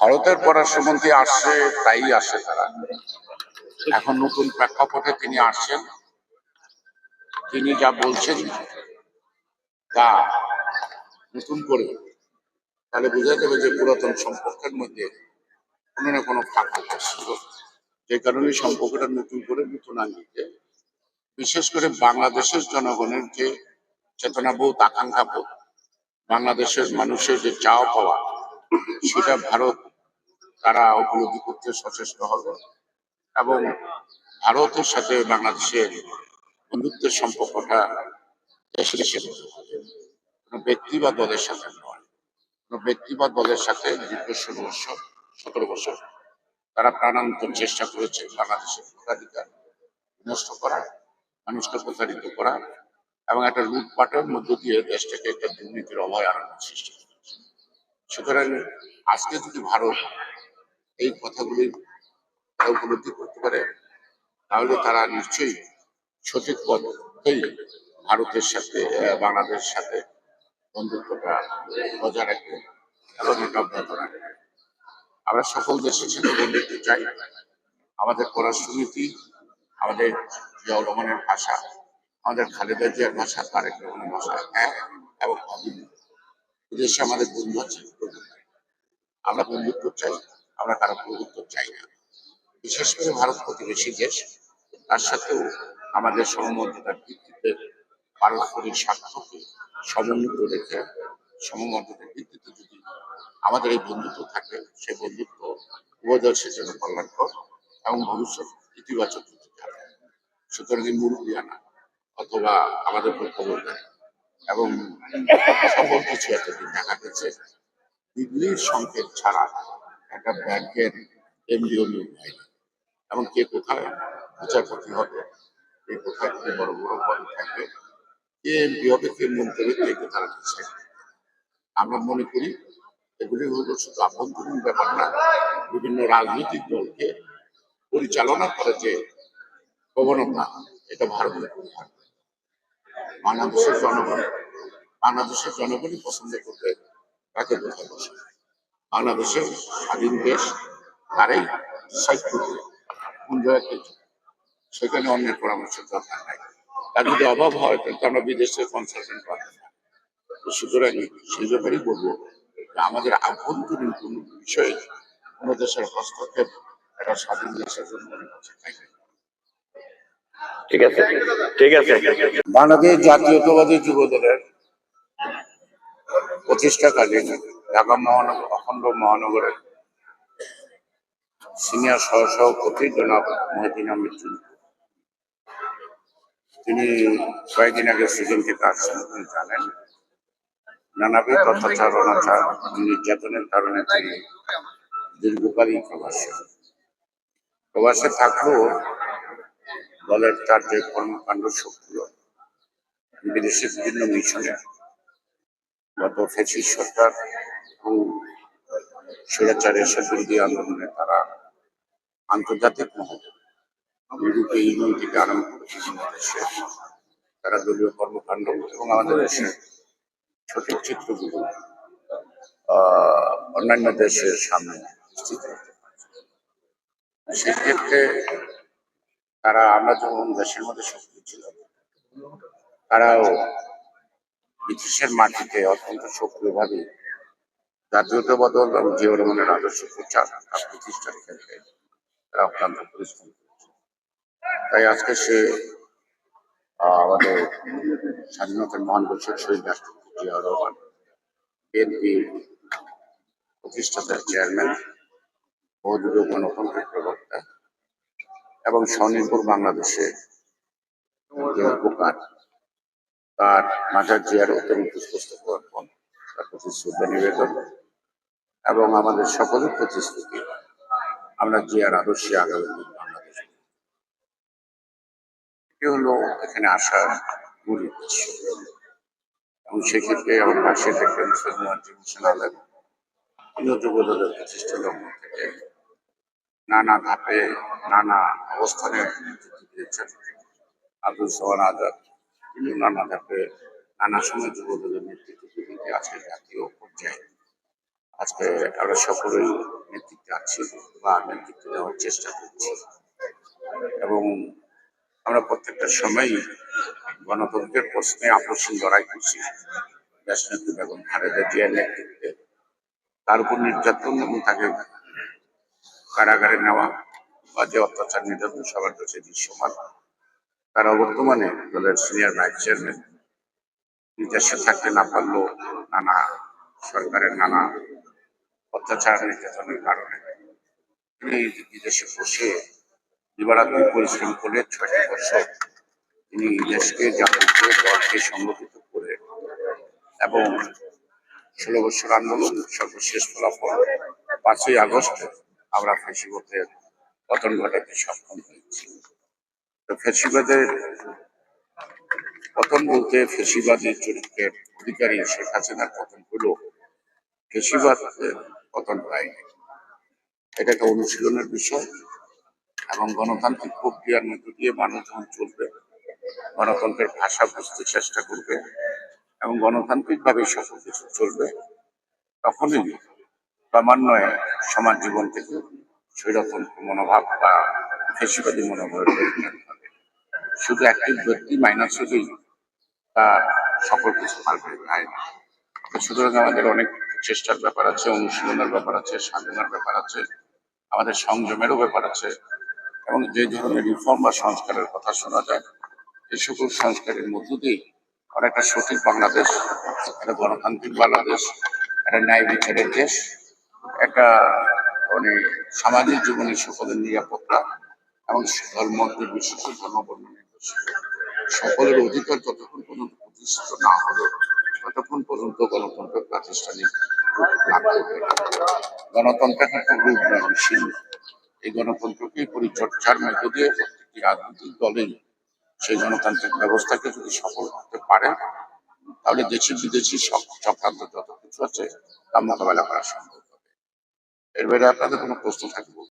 ভারতের পররাষ্ট্রমন্ত্রী আসছে, তাই আসে তারা। এখন নতুন প্রেক্ষাপটে তিনি আসছেন। তিনি যা বলছেন, তা নতুন করে তাহলে বোঝা যাবে যে পুরাতন সম্পর্কের মধ্যে কোনো না কোনো ফাঁক ছিল। যে কারণে সম্পর্কটা নতুন করে নতুন আঙ্গিকে, বিশেষ করে বাংলাদেশের জনগণের যে চেতনাবোধ, আকাঙ্ক্ষাবোধ, বাংলাদেশের মানুষের যে চাওয়া পাওয়া, সেটা ভারত তারা উপলব্ধি করতে সচেষ্ট হবে। এবং ভারতের সাথে বাংলাদেশের বন্ধুত্বের সম্পর্কটা দেশের কোনো ব্যক্তি বা দলের সাথে নয়। কোনো ব্যক্তি বা দলের সাথে দীর্ঘ বছর, সতেরো বছর তারা প্রাণান্তর চেষ্টা করেছে বাংলাদেশের ভোটাধিকার নষ্ট করা, মানুষকে প্রতারিত করা এবং একটা লুটপাটের মধ্য দিয়ে দেশটাকে একটা দুর্নীতির অভয় আনানোর সৃষ্টি করেছে। সুতরাং আজকে যদি ভারত এই কথাগুলি উপলব্ধি করতে পারে তাহলে তারা নিশ্চয়ই সঠিক পথেই ভারতের সাথে আহ, বাংলাদেশের সাথে বন্ধুত্বটা বজায় রাখবে এবং এটা অব্যাহত রাখবে। আমরা সকল দেশের সাথে বন্ধুত্ব চাই। আমাদের পররাষ্ট্রনীতি আমাদের জিয়াউর রহমানের ভাষা আমাদের খালেদা জিয়ার ভাষা তারেক রহমানের ভাষা এক এবং অভিন্ন। বিদেশে আমাদের বন্ধু আছে। আমরা বন্ধুত্ব চাই। আমরা কারও প্রভুত্ব চাই না। বিশেষ করে ভারত প্রতিবেশী দেশ, তার সাথেও আমাদের সমমর্যাদার ভিত্তিতে পারস্পরিক স্বার্থকে সমন্বিত রেখে, সমমর্যাদার ভিত্তিতে যদি আমাদের এই বন্ধুত্ব থাকে, সেই বন্ধুত্ব উভয় জন্য কল্যাণকর এবং ভবিষ্যৎ ইতিবাচক হতে থাকে সুতরাং এই মুরব্বিয়ানা অথবা আমাদের খবর দেয় এবং সকল কিছু এতদিন দেখা গেছে দিল্লির সংকেত ছাড়া একটা ব্যাংকের এমডিও নিয়োগ হয়নি এবং কে কোথায় বিচারপতি হবে, কে কোথায় কে বড় বড় পদে থাকবে, কে এমপি হবে, কে মন্ত্রী হবে, কে তারা দিচ্ছে আমরা মনে করি এগুলি হলো শুধু আভ্যন্তরীণ ব্যাপার না, বিভিন্ন রাজনৈতিক দলকে পরিচালনা করে যে প্রবণতা, এটা ভারতের বাংলাদেশের জনগণ, বাংলাদেশের জনগণই পছন্দ করবে তাকে কোথায় বসে বাংলাদেশের স্বাধীন দেশ তারাই সাহিত্য কোন জায়গায় সেখানে অন্যের পরামর্শের দরকার নাই। তার যদি অভাব হয় তাহলে তো আমরা বিদেশে কনসালটেন্ট না সুতরাং সেই ব্যাপারেই বলব যে আমাদের আভ্যন্তরীণ কোন বিষয়ে কোনো দেশের হস্তক্ষেপ একটা স্বাধীন দেশের জন্য ঠিক আছে। ঠিক আছে। বাংলাদেশ জাতীয়তাবাদী যুব দলের প্রতিষ্ঠাকালীন ঢাকা মহানগর, অখণ্ড মহানগরের সিনিয়র সহসভাপতি জনাব মহিদিন আহমেদ। তিনি কয়েকদিন আগে সিজন থেকে আসছেন আপনি জানেন নানাবিধ অত্যাচার, অনাচার, নির্যাতনের কারণে তিনি দীর্ঘকালীন প্রবাসে প্রবাসে থাকলেও দলের তার যে কর্মকাণ্ড সক্রিয়, বিদেশে বিভিন্ন মিশনে, গত ফেসিস সরকার এবং স্বৈরাচারের বিরোধী আন্দোলনে তারা আন্তর্জাতিক মহল ইউরোপীয় ইউনিয়ন আরম্ভ করে বিভিন্ন তারা দলীয় কর্মকাণ্ড এবং আমাদের দেশের সঠিক চিত্রগুলো অন্যান্য দেশের সামনে স্থিত সেক্ষেত্রে তারা, আমরা যখন দেশের মধ্যে সক্রিয় ছিলাম, তারাও ব্রিটিশের মাটিতে অত্যন্ত সক্রিয়ভাবে জাতীয়তাবাদ এবং জিও রহমানের আদর্শ প্রচার আর প্রতিষ্ঠার ক্ষেত্রে তারা অত্যন্ত পরিশ্রম তাই আজকে সে আমাদের স্বাধীনতার মহান ঘোষক শহীদ রাষ্ট্রপতি জিয়াউর রহমান, বিএনপি প্রতিষ্ঠাতার চেয়ারম্যান গণতন্ত্রের প্রবক্তা এবং স্বনির্ভর বাংলাদেশে উপকার, তার মাঝার জিয়ার উত্তম পুষ্পস্তক অর্পণ তার প্রতি শ্রদ্ধা নিবেদন। এবং আমাদের সকলের প্রতিশ্রুতি, আমরা জিয়ার আদর্শে আগামী বাংলাদেশ এটি হলো এখানে আসার মূল উদ্দেশ্য। এবং সেক্ষেত্রে আমার পাশে দেখেন হোসেন আলম যুবদলের প্রতিষ্ঠা লগ্ন থেকে নানা ধাপে নানা অবস্থানে দিয়েছেন আব্দুল সোহান আজাদ। তিনি নানা ধাপে নানা সময় যুবদলের নেতৃত্ব দিতে আজকে জাতীয় পর্যায়ে আজকে আমরা সকলেই যাচ্ছি বা নেতৃত্ব দেওয়ার চেষ্টা করছি। এবং আমরা প্রত্যেকটা সময়ই গণতন্ত্রের প্রশ্নে আকর্ষণ লড়াই করছি। দেশনেত্রী বেগম খালেদা জিয়ার নেতৃত্বে। তার উপর নির্যাতন এবং তাকে কারাগারে নেওয়া বা যে অত্যাচার নির্যাতন, সবার কাছে দৃশ্যমান। তারা বর্তমানে দলের সিনিয়র ভাইস চেয়ারম্যান বিদেশে থাকতে না পারলেও নানা সরকারের নানা অত্যাচার নির্যাতনের কারণে। তিনি বিদেশে বসে দিবারাত্রি পরিশ্রম করে ছয়টি বছর তিনি দেশকে জাতিকে, দলকে সংগঠিত করে এবং ষোলো বছর আন্দোলন সর্বশেষ ফলাফল পাঁচই আগস্ট আমরা ফেসিবতের পতন ঘটাতে সক্ষম হয়েছি। তো ফেসিবাদের পতন বলতে ফেসিবাদের চরিত্রের অধিকারী শেখ হাসিনার পতন হলো ফেসিবাদ পতন হয়নি। এটা একটা অনুশীলনের বিষয় এবং গণতান্ত্রিক প্রক্রিয়ার মধ্য দিয়ে মানুষ যখন চলবে, গণতন্ত্রের ভাষা বুঝতে চেষ্টা করবে এবং গণতান্ত্রিকভাবে সকল কিছু চলবে। তখনই ক্রমান্বয়ে সমাজ জীবন থেকে স্বৈরতন্ত্র মনোভাব বা ফেসিবাদী মনোভাবের হবে। শুধু একটি ব্যক্তি মাইনাস হলেই তা সকল কিছু যায় না। সুতরাং আমাদের অনেক চেষ্টার ব্যাপার আছে, অনুশীলনের ব্যাপার আছে, সাধনার ব্যাপার আছে, আমাদের সংযমেরও ব্যাপার আছে এবং যে ধরনের রিফর্ম বা সংস্কারের কথা শোনা যায় এই সকল সংস্কারের মধ্য দিয়ে অনেকটা সঠিক বাংলাদেশ, একটা গণতান্ত্রিক বাংলাদেশ, একটা ন্যায় বিচারের দেশ, একটা মানে সামাজিক জীবনের সকলের নিরাপত্তা এবং ধর্ম ধর্মবর্ণ নির্বিশেষে। সকলের অধিকার যতক্ষণ পর্যন্ত প্রতিষ্ঠিত না হবে ততক্ষণ পর্যন্ত গণতন্ত্র প্রাতিষ্ঠানিক। গণতন্ত্র একটা রূপ নয়নশীল এই গণতন্ত্রকে পরিচর্যার মধ্য দিয়ে প্রত্যেকটি রাজনৈতিক দলেই সেই গণতান্ত্রিক ব্যবস্থাকে যদি সফল করতে পারে, তাহলে দেশি বিদেশি সব চক্রান্ত যত কিছু আছে তা মোকাবেলা করা সম্ভব হবে। এর বাইরে আপনাদের কোনো প্রশ্ন থাকবে?